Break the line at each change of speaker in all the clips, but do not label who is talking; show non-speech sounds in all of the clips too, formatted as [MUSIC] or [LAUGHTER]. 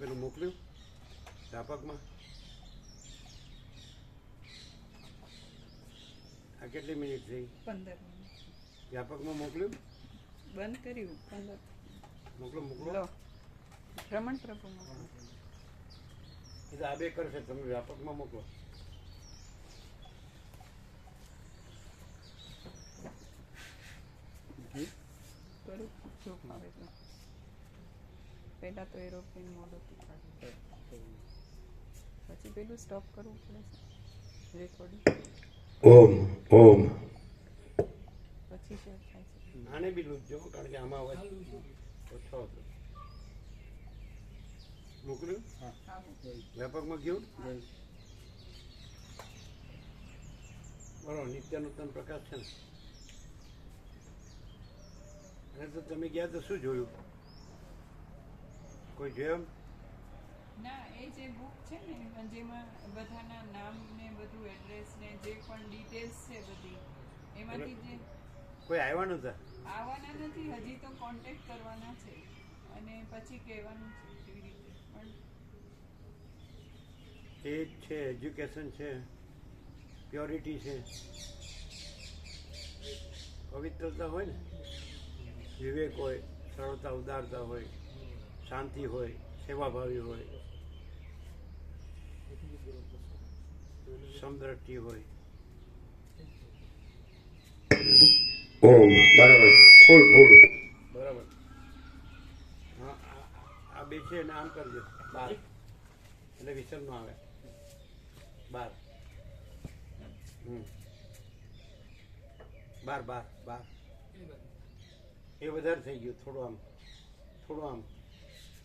પેલું મોકલ્યું. વ્યાપકમાં આ કેટલી મિનિટ થઈ?
પંદર
વ્યાપકમાં મોકલ્યું?
બંધ કર્યું. પંદર.
મોકલો મોકલો.
ભ્રમણ પ્રભુમાં
એ તો આ બે કરશે તમે વ્યાપકમાં મોકલો.
કરું ચોકમાં તો પહેલા તો એરોપ્લેન મોડ પછી પેલું સ્ટોપ કરવું પડે છે. રેકોર્ડિંગ
ઓમ ઓમ.
પછી શેર થાય છે.
નાને બી લૂંટજો કારણ કે આમાં અવાજ ઓછો હતો. મોકલ્યું?
હા.
વ્યાપકમાં ગયું? બરાબર નિત્ય નૂતન પ્રકાશ છે ને? અને તો તમે ગયા તો શું જોયું? કોઈ જોયું
ના એ જે બુક છે ને જેમાં બધાના નામ ને બધું એડ્રેસ ને જે પણ ડિટેલ્સ છે બધી એમાંથી જે
કોઈ આવ્યા છે
આવવાના નથી હજી તો કોન્ટેક્ટ કરવાના છે અને પછી કહેવાનું છે કેવી રીતે પણ
એ છે એજ્યુકેશન છે પ્યોરિટી છે પવિત્રતા હોય ને વિવેક હોય સરળતા ઉદારતા હોય શાંતિ હોય સેવાભાવી હોય સમદ્રષ્ટિ હોય.
ઓમ બરાબર. ફૂલ ફૂલ.
બરાબર. હા આ- બે છે ને આમ કરજો. બાર. એટલે વિસર નો આવે. બાર. હમ. બાર બાર બાર. એ વધારે થઈ ગયું થોડું આમ. થોડું આમ.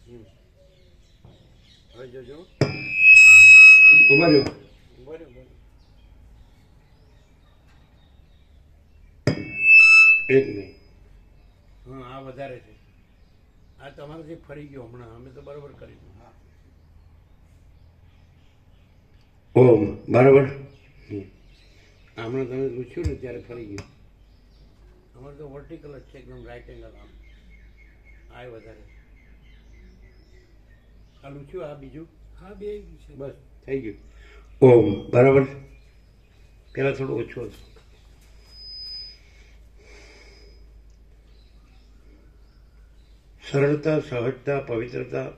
હવે જોજો
ઊભા
બરાબર બરાબર
એક નહીં
હા વધારે છે આ તમારાથી ફરી ગયો હમણાં અમે તો બરાબર કરીશું હા
ઓમ બરાબર
હમણાં તમે પૂછ્યું ને ત્યારે ફરી ગયું અમારે તો વર્ટિકલ જ છે એકદમ રાઈટ એંગલ આમ આ વધારે આ લૂછ્યું આ બીજું? હા બે છે. બસ થઈ ગયું.
ઓમ બરાબર?
પહેલાં થોડું ઓછું હતું. સરળતા સહજતા પવિત્રતા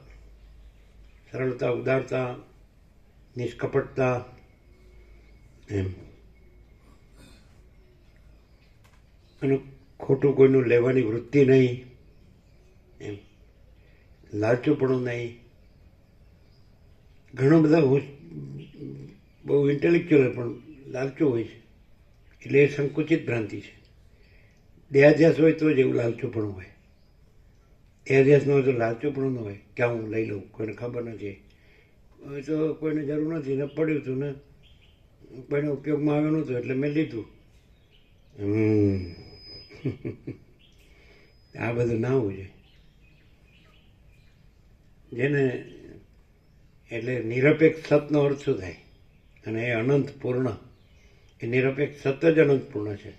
સરળતા ઉદારતા નિષ્કપટતા એમ. અને ખોટું કોઈનું લેવાની વૃત્તિ નહીં એમ. લાલચુપણું નહીં. ઘણા બધા બહુ ઇન્ટેલેક્ચ્યુઅલ પણ લાલચો હોય છે. એટલે એ સંકુચિત ભ્રાંતિ છે. દેહાધ્યાસ હોય તો જ એવું લાલચુપણું હોય. દેહાધ્યાસ ન હોય તો લાલચુપણું ન હોય. કે હું લઈ લઉં? કોઈને ખબર નથી. હવે તો કોઈને જરૂર નથી. ને પડ્યું હતું ને કોઈને ઉપયોગમાં આવ્યું નહોતું, એટલે મેં લીધું. [LAUGHS] આ બધું ના હોવું જોઈએ. જેને એટલે નિરપેક્ષ સતનો અર્થ શું થાય? અને એ અનંત પૂર્ણ. એ નિરપેક્ષ સત જ અનંત છે.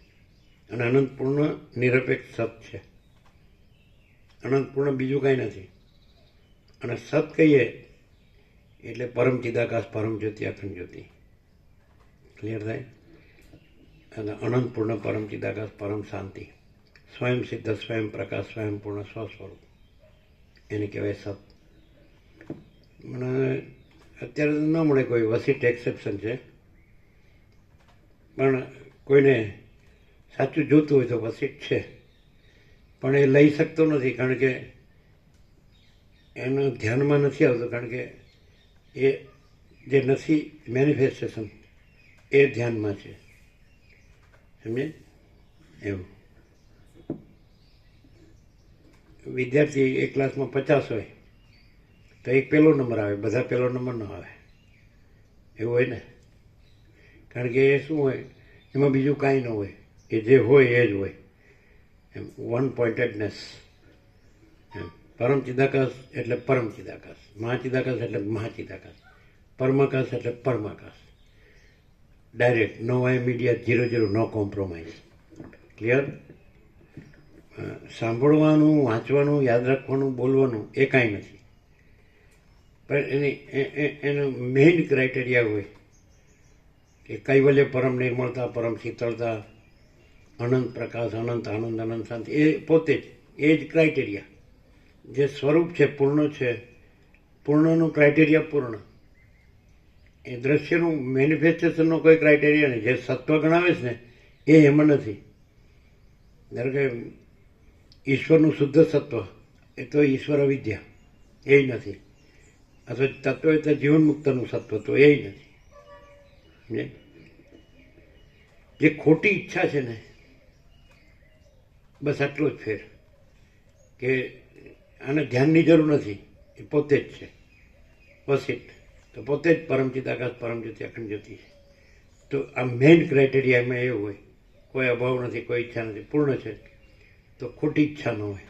અને અનંત પૂર્ણ નિરપેક્ષ સત છે. અનંત પૂર્ણ બીજું કાંઈ નથી. અને સત કહીએ એટલે પરમ ચિદાકાશ, પરમ જ્યોતિ, અખંડ જ્યોતિ. ક્લિયર થાય? અને અનંત પૂર્ણ, પરમ ચિદાકાશ, પરમ શાંતિ. સ્વયં સિદ્ધ, સ્વયં પ્રકાશ, સ્વયં પૂર્ણ સ્વસ્વરૂપ. એને કહેવાય સત. મને અત્યારે તો ન મળે કોઈ વસીટ એક્સેપ્શન છે. પણ કોઈને સાચું જોતું હોય તો વસીટ છે. પણ એ લઈ શકતો નથી કારણ કે એનું ધ્યાનમાં નથી આવતું કારણ કે એ જે નથી મેનિફેસ્ટેશન એ ધ્યાનમાં છે. સમજે એવું. વિદ્યાર્થી એક ક્લાસમાં પચાસ હોય. તો એક પહેલો નંબર આવે, બધા પહેલો નંબર ન આવે. એવું હોય ને? કારણ કે એ શું હોય, એમાં બીજું કાંઈ ન હોય. એ જે હોય એ જ હોય. એમ વન પોઈન્ટેડનેસ એમ, પરમ ચિદાકાશ એટલે પરમ ચિદાકાશ. મહાચિદાકાશ એટલે મહાચિદાકાશ પરમાકાશ એટલે પરમાકાશ. Direct no via media zero zero no compromise clear સાંભળવાનું, વાંચવાનું, યાદ રાખવાનું, બોલવાનું એ કાંઈ નથી. પણ એની એનો મેઇન ક્રાઇટેરિયા હોય કે કૈવલ્ય પરમ નિર્મળતા, પરમ શીતળતા, અનંત પ્રકાશ, અનંત આનંદ, અનંત શાંતિ, એ પોતે જ, એ જ ક્રાઇટેરિયા જે સ્વરૂપ છે, પૂર્ણ છે, પૂર્ણનું ક્રાઇટેરિયા પૂર્ણ. એ દ્રશ્યનું મેનિફેસ્ટેશનનો કોઈ ક્રાઇટેરિયા નહીં. જે સત્વ ગણાવે છે ને, એ એમાં નથી. ધારો કે ઈશ્વરનું શુદ્ધ સત્વ, એ તો ઈશ્વર અવિદ્યા, એ નથી. અથવા તત્વ એટલે જીવન મુક્તનું સત્વ તો એ નથી. જે ખોટી ઈચ્છા છે ને, બસ આટલો જ ફેર. કે આને ધ્યાનની જરૂર નથી, એ પોતે જ છે. બસ ઇટ તો પોતે જ પરમચિત આકાશ પરમજ્યોતિ અખંડ જ્યોતિ છે. તો આ મેઇન ક્રાઇટેરિયામાં એ હોય, કોઈ અભાવ નથી, કોઈ ઈચ્છા નથી, પૂર્ણ છે, તો ખોટી ઈચ્છા ન હોય.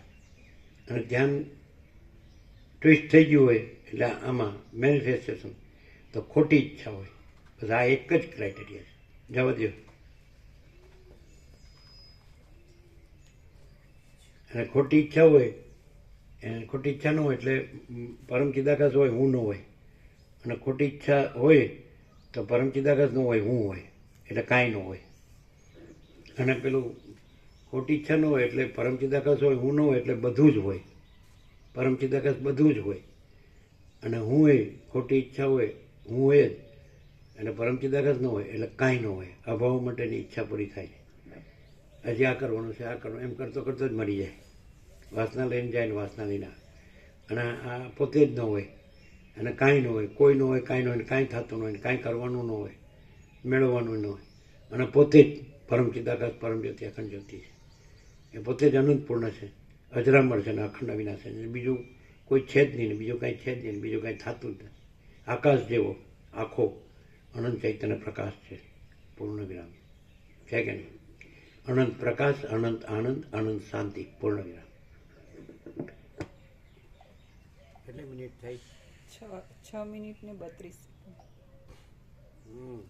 અને ધ્યાન ટ્વિસ્ટ થઈ ગયું હોય એટલે આમાં મેનિફેસ્ટેશન તો ખોટી ઈચ્છા હોય. બસ આ એક જ ક્રાઇટેરિયા છે. જવા દો અને ખોટી ઈચ્છા હોય, એને ખોટી ઈચ્છા ન હોય એટલે પરમ ચિદાકાશ હોય, હું ન હોય. અને ખોટી ઈચ્છા હોય તો પરમ ચિદાકાશ ન હોય, હું હોય. એટલે કાંઈ ન હોય. અને પેલું ખોટી ઈચ્છા ન હોય એટલે પરમ ચિદાકાશ હોય, હું ન હોય એટલે બધું જ હોય. પરમ ચિદાકાશ બધું જ હોય. અને હું એ, ખોટી ઈચ્છા હોય, હું હોય જ. અને પરમ ચિદાકાશ ન હોય, એટલે કાંઈ ન હોય. અભાવ માટેની ઈચ્છા પૂરી થાય હજી આ કરવાનું છે, આ કરવાનું, એમ કરતો કરતો જ મરી જાય. વાસના લઈને જાય ને વાસના લઈને અને આ પોતે જ ન હોય. અને કાંઈ ન હોય, કોઈ ન હોય, કાંઈ ન હોય કાંઈ થતું ન હોય કાંઈ કરવાનું ન હોય, મેળવવાનું ન હોય. અને પોતે જ પરમ ચિદાકાશ, પરમ જ્યોતિ, અખંડ જ્યોતિ છે. એ પોતે જ અનંતપૂર્ણ છે. અજરામર છે ને અખંડ અવિનાશ છે. બીજું કોઈ છે જ નહીં ને બીજું કાંઈ છે જ નહીં બીજું કાંઈ થતું જ નથી. આકાશ જેવો આખો અનંત ચૈતન્ય પ્રકાશ છે પૂર્ણ વિરામ છે કે નહીં? અનંત પ્રકાશ અનંત આનંદ અનંત શાંતિ પૂર્ણ વિરામ કેટલી મિનિટ થઈ?
છ છ મિનિટ ને બત્રીસ.
હમ.